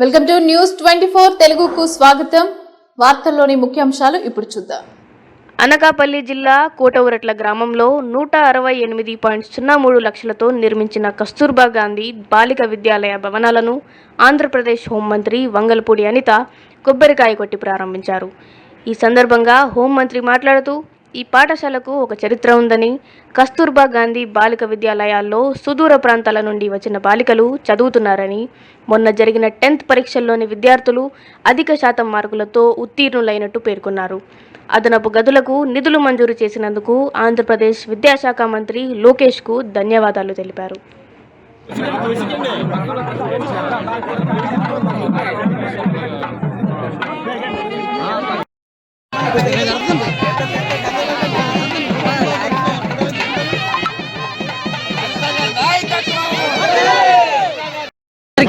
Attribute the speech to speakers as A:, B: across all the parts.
A: Welcome to news twenty four తెలుగుకు స్వాగతం. వార్తల్లోని ముఖ్యాంశాలు ఇప్పుడు చూద్దాం.
B: అనకాపల్లి జిల్లా కోటవురట్ల గ్రామంలో నూట అరవై ఎనిమిది పాయింట్ సున్నా మూడు లక్షలతో నిర్మించిన కస్తూర్బా గాంధీ బాలిక విద్యాలయ భవనాలను ఆంధ్రప్రదేశ్ హోంమంత్రి వంగలపూడి అనిత కొబ్బరికాయ కొట్టి ప్రారంభించారు. ఈ సందర్భంగా హోంమంత్రి మాట్లాడుతూ ఈ పాఠశాలకు ఒక చరిత్ర ఉందని కస్తూర్బా గాంధీ బాలిక విద్యాలయాల్లో సుదూర ప్రాంతాల నుండి వచ్చిన బాలికలు చదువుతున్నారని మొన్న జరిగిన టెన్త్ పరీక్షల్లోని విద్యార్థులు అధిక శాతం మార్కులతో ఉత్తీర్ణులైనట్టు పేర్కొన్నారు. అదనపు గదులకు నిధులు మంజూరు చేసినందుకు ఆంధ్రప్రదేశ్ విద్యాశాఖ మంత్రి లోకేష్కు ధన్యవాదాలు తెలిపారు.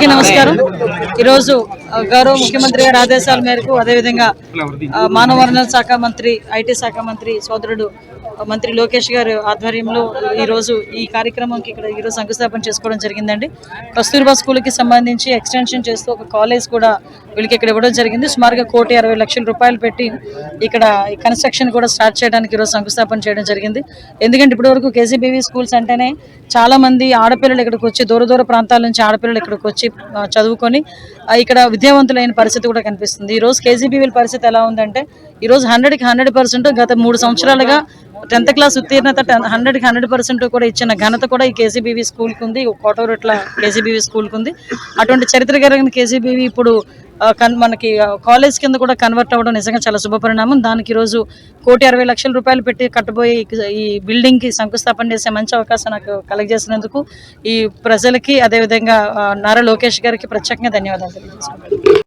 C: అందరికీ నమస్కారం. ఈరోజు గౌరవ ముఖ్యమంత్రి గారి ఆదేశాల మేరకు అదేవిధంగా మానవ వనరుల శాఖ మంత్రి ఐటీ శాఖ మంత్రి సోదరుడు మంత్రి లోకేష్ గారు ఆధ్వర్యంలో ఈరోజు ఈ కార్యక్రమంకి ఇక్కడ ఈరోజు శంకుస్థాపన చేసుకోవడం జరిగిందండి. కస్తూర్బా స్కూల్కి సంబంధించి ఎక్స్టెన్షన్ చేస్తూ ఒక కాలేజ్ కూడా వీళ్ళకి ఇక్కడ ఇవ్వడం జరిగింది. సుమారుగా కోటి అరవై లక్షల రూపాయలు పెట్టి ఇక్కడ ఈ కన్స్ట్రక్షన్ కూడా స్టార్ట్ చేయడానికి ఈరోజు శంకుస్థాపన చేయడం జరిగింది. ఎందుకంటే ఇప్పటివరకు కేసీబీవీ స్కూల్స్ అంటేనే చాలా మంది ఆడపిల్లలు ఇక్కడికి వచ్చి దూర దూర ప్రాంతాల నుంచి ఆడపిల్లలు ఇక్కడికి వచ్చి చదువుకొని ఇక్కడ విద్యావంతులైన పరిస్థితి కూడా కనిపిస్తుంది. ఈ రోజు కేజీబీవీల పరిస్థితి ఎలా ఉందంటే ఈ రోజు హండ్రెడ్కి హండ్రెడ్ పర్సెంట్ గత మూడు సంవత్సరాలుగా టెన్త్ క్లాస్ ఉత్తీర్ణత హండ్రెడ్కి హండ్రెడ్ పర్సెంట్ కూడా ఇచ్చిన ఘనత కూడా ఈ కేజీబీవీ స్కూల్కి ఉంది కోటవరట్ల కేజీబీవీ స్కూల్కి ఉంది అటువంటి చరిత్ర కలిగిన కేజీబీవీ ఇప్పుడు మనకి కాలేజ్ కింద కూడా కన్వర్ట్ అవ్వడం నిజంగా చాలా శుభపరిణామం దానికి ఈరోజు కోటి అరవై లక్షల రూపాయలు పెట్టి కట్టబోయే ఈ- బిల్డింగ్కి శంకుస్థాపన చేసే మంచి అవకాశం నాకు కలగజేసినందుకు ఈ ప్రజలకి అదేవిధంగా నారా లోకేష్ గారికి ప్రత్యేకంగా ధన్యవాదాలు తెలియజేసుకుంటాను